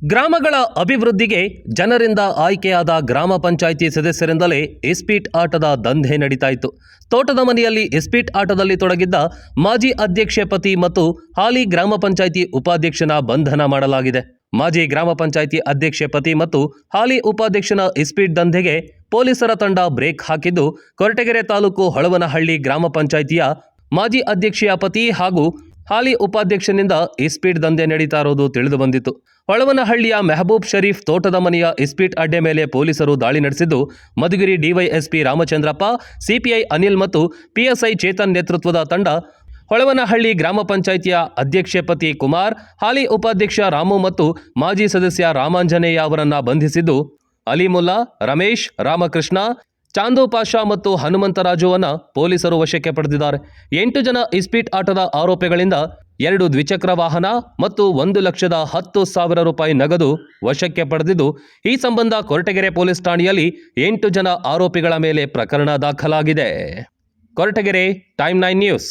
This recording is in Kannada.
ಗ್ರಾಮಗಳ ಅಭಿವೃದ್ಧಿಗೆ ಜನರಿಂದ ಆಯ್ಕೆಯಾದ ಗ್ರಾಮ ಪಂಚಾಯಿತಿ ಸದಸ್ಯರಿಂದಲೇ ಇಸ್ಪೀಟ್ ಆಟದ ದಂಧೆ ನಡೀತಾ ಇತ್ತು ತೋಟದ ಮನೆಯಲ್ಲಿ ಇಸ್ಪೀಟ್ ಆಟದಲ್ಲಿ ತೊಡಗಿದ್ದ ಮಾಜಿ ಅಧ್ಯಕ್ಷೆ ಪತಿ ಮತ್ತು ಹಾಲಿ ಗ್ರಾಮ ಪಂಚಾಯಿತಿ ಉಪಾಧ್ಯಕ್ಷನ ಬಂಧನ ಮಾಡಲಾಗಿದೆ. ಮಾಜಿ ಗ್ರಾಮ ಪಂಚಾಯಿತಿ ಅಧ್ಯಕ್ಷೆ ಪತಿ ಮತ್ತು ಹಾಲಿ ಉಪಾಧ್ಯಕ್ಷನ ಇಸ್ಪೀಟ್ ದಂಧೆಗೆ ಪೊಲೀಸರ ತಂಡ ಬ್ರೇಕ್ ಹಾಕಿದ್ದು, ಕೊರಟಗೆರೆ ತಾಲೂಕು ಹೊಳವನಹಳ್ಳಿ ಗ್ರಾಮ ಪಂಚಾಯಿತಿಯ ಮಾಜಿ ಅಧ್ಯಕ್ಷೆಯ ಪತಿ ಹಾಗೂ ಹಾಲಿ ಉಪಾಧ್ಯಕ್ಷನಿಂದ ಇಸ್ಪೀಟ್ ದಂಧೆ ನಡೀತಾ ಇರೋದು ತಿಳಿದು ಬಂದಿತ್ತು. ಹೊಳವನಹಳ್ಳಿಯ ಮೆಹಬೂಬ್ ಶರೀಫ್ ತೋಟದ ಮನೆಯ ಇಸ್ಪೀಟ್ ಅಡ್ಡೆ ಮೇಲೆ ಪೊಲೀಸರು ದಾಳಿ ನಡೆಸಿದ್ದು, ಮಧುಗಿರಿ ಡಿವೈಎಸ್ಪಿ ರಾಮಚಂದ್ರಪ್ಪ, ಸಿಪಿಐ ಅನಿಲ್ ಮತ್ತು ಪಿಎಸ್ಐ ಚೇತನ್ ನೇತೃತ್ವದ ತಂಡ, ಹೊಳವನಹಳ್ಳಿ ಗ್ರಾಮ ಪಂಚಾಯಿತಿಯ ಅಧ್ಯಕ್ಷೆ ಪತಿ ಕುಮಾರ್, ಹಾಲಿ ಉಪಾಧ್ಯಕ್ಷ ರಾಮು ಮತ್ತು ಮಾಜಿ ಸದಸ್ಯ ರಾಮಾಂಜನೇಯ ಅವರನ್ನ ಬಂಧಿಸಿದ್ದು, ಅಲಿಮುಲ್ಲಾ, ರಮೇಶ್, ರಾಮಕೃಷ್ಣ ಚಾಂದು ಪಾಷಾ ಮತ್ತು ಹನುಮಂತರಾಜುವನ್ನ ಪೊಲೀಸರು ವಶಕ್ಕೆ ಪಡೆದಿದ್ದಾರೆ. ಎಂಟು ಜನ ಇಸ್ಪೀಟ್ ಆಟದ ಆರೋಪಿಗಳಿಂದ ಎರಡು ದ್ವಿಚಕ್ರ ವಾಹನ ಮತ್ತು ಒಂದು ಲಕ್ಷದ ಹತ್ತು ಸಾವಿರ ರೂಪಾಯಿ ನಗದು ವಶಕ್ಕೆ ಪಡೆದಿದ್ದು, ಈ ಸಂಬಂಧ ಕೊರಟಗೆರೆ ಪೊಲೀಸ್ ಠಾಣೆಯಲ್ಲಿ ಎಂಟು ಜನ ಆರೋಪಿಗಳ ಮೇಲೆ ಪ್ರಕರಣ ದಾಖಲಾಗಿದೆ. Koratagere time nine news